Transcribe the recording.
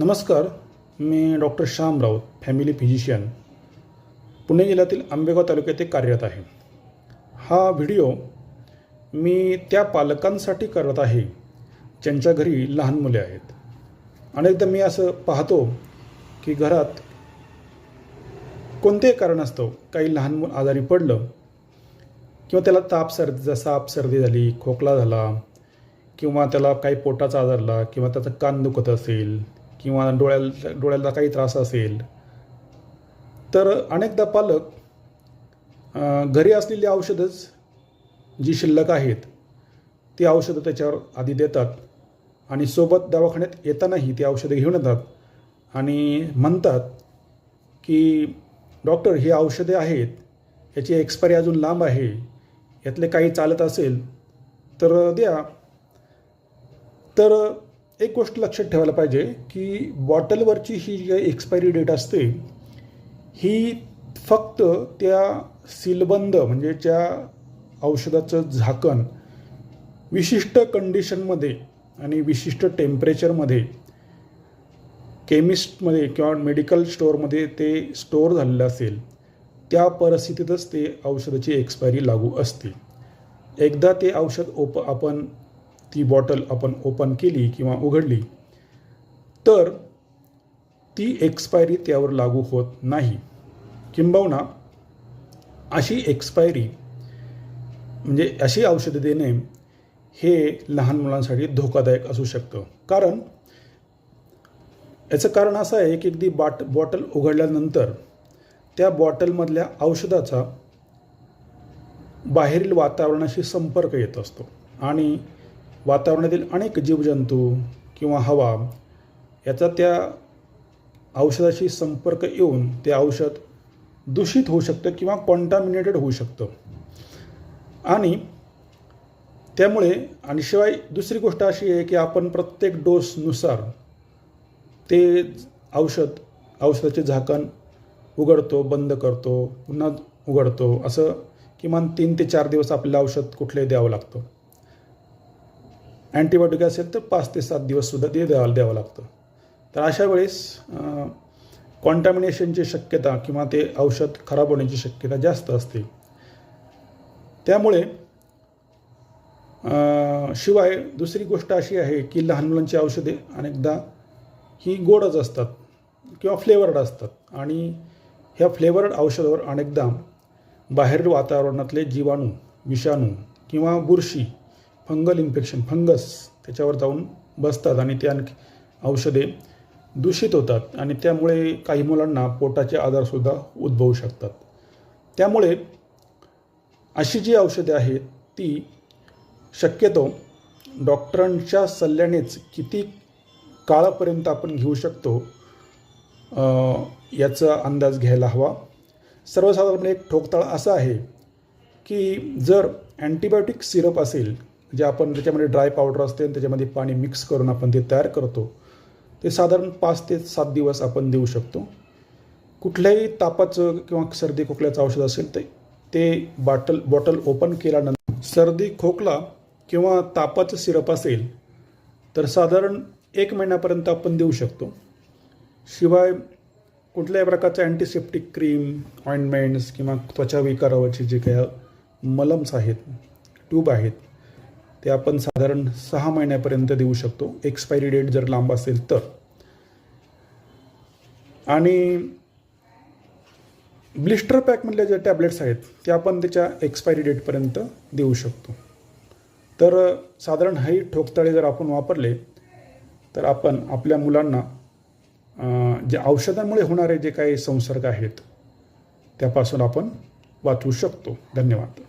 नमस्कार मी doctor Shyam Raut family physician. Pune जिल्ह्यातील आंबेगाव तालुक्यात एक कार्यरत आहे. हा व्हिडिओ मी त्या पालकांसाठी करत आहे ज्यांच्या घरी लहान मुले आहेत. अनेकदा मी असं पाहतो की घरात कोणतेही कारण असतं काही लहान मूल आजारी पडलं किंवा त्याला ताप सर्दीचा साप सर्दी झाली खोकला झाला किंवा त्याला काही पोटाचा आजारला किंवा त्याचं कान दुखत असेल किंवा डोळ्याला डोळ्याला काही त्रास असेल तर अनेकदा पालक घरी असलेली औषधंच जी शिल्लक आहेत ती औषधं त्याच्यावर आधी देतात आणि सोबत दवाखान्यात येतानाही ती औषधं घेऊन येतात आणि म्हणतात की डॉक्टर ही औषधे आहेत याची एक्सपायरी अजून लांब आहे यातले काही चालत असेल तर द्या. तर एक गोष्ट लक्षात ठेवायला पाहिजे की बॉटलवरची ही जी एक्सपायरी डेट असते ही फक्त त्या सीलबंद म्हणजे ज्या औषधाचं झाकण विशिष्ट कंडिशनमध्ये आणि विशिष्ट टेम्परेचरमध्ये केमिस्टमध्ये किंवा मेडिकल स्टोअरमध्ये ते स्टोअर झालेलं असेल त्या परिस्थितीतच ते औषधाची एक्सपायरी लागू असते. एकदा ते औषध ओप आपण ती बॉटल आपण ओपन केली किंवा उघडली तर ती एक्सपायरी त्यावर लागू होत नाही. किंबहुना अशी एक्सपायरी म्हणजे अशी औषधं देणे हे लहान मुलांसाठी धोकादायक असू शकतं. कारण याचं कारण असं आहे की अगदी बाट बॉटल उघडल्यानंतर त्या बॉटलमधल्या औषधाचा बाहेरील वातावरणाशी संपर्क येत असतो. आणि वातावरणातील अनेक जीवजंतू किंवा हवा याचा त्या औषधाशी संपर्क येऊन ते औषध दूषित होऊ शकतं किंवा कॉन्टामिनेटेड होऊ शकतं. आणि त्यामुळे आणि शिवाय दुसरी गोष्ट अशी आहे की आपण प्रत्येक डोसनुसार ते औषध औषधाचे झाकण उघडतो बंद करतो पुन्हा उघडतो. असं किमान तीन ते चार दिवस आपल्याला औषध कुठले द्यावं लागतं. अँटीबायोटिक असेल तर पाच ते सात दिवससुद्धा ते द्यावं द्यावं लागतं. तर अशा वेळेस कॉन्टॅमिनेशनची शक्यता किंवा ते औषध खराब होण्याची शक्यता जास्त असते. त्यामुळे शिवाय दुसरी गोष्ट अशी आहे की लहान मुलांची औषधे अनेकदा ही गोडच असतात किंवा फ्लेवर्ड असतात. आणि ह्या फ्लेवर्ड औषधावर अनेकदा बाहेर वातावरणातले जीवाणू विषाणू किंवा बुरशी फंगल इन्फेक्शन फंगस त्याच्यावर जाऊन बसतात आणि ते आणखी औषधे दूषित होतात आणि त्यामुळे काही मुलांना पोटाचे आजारसुद्धा उद्भवू शकतात. त्यामुळे अशी जी औषधे आहेत ती शक्यतो डॉक्टरांच्या सल्ल्यानेच किती काळापर्यंत आपण घेऊ शकतो याचा अंदाज घ्यायला हवा. सर्वसाधारणपणे एक ठोकताळ असा आहे की जर अँटीबायोटिक सिरप असेल जे आपण त्याच्यामध्ये ड्राय पावडर असते आणि त्याच्यामध्ये पाणी मिक्स करून आपण ते तयार करतो. ते साधारण पाच ते सात दिवस आपण देऊ शकतो. कुठल्याही तापाचं किंवा सर्दी खोकल्याचं औषध असेल ते ते बाटल बॉटल ओपन केल्यानंतर सर्दी खोकला किंवा तापाचं सिरप असेल तर साधारण एक महिन्यापर्यंत आपण देऊ शकतो. शिवाय कुठल्याही प्रकारचं अँटीसेप्टिक क्रीम ऑइंटमेंट्स किंवा त्वचा विकारावरचे जे काही मलम्स आहेत ट्यूब आहेत ते आपण साधारण सहा महिन्यापर्यंत देऊ शकतो. एक्सपायरी डेट जर लांब असेल तर. आणि ब्लिस्टर पॅकमधल्या ज्या टॅबलेट्स आहेत त्या आपण त्याच्या एक्सपायरी डेटपर्यंत देऊ शकतो. तर साधारण हे ठोकताळे जर आपण वापरले तर आपण आपल्या मुलांना जे औषधांमुळे होणारे जे काही संसर्ग आहेत त्यापासून आपण वाचवू शकतो. धन्यवाद.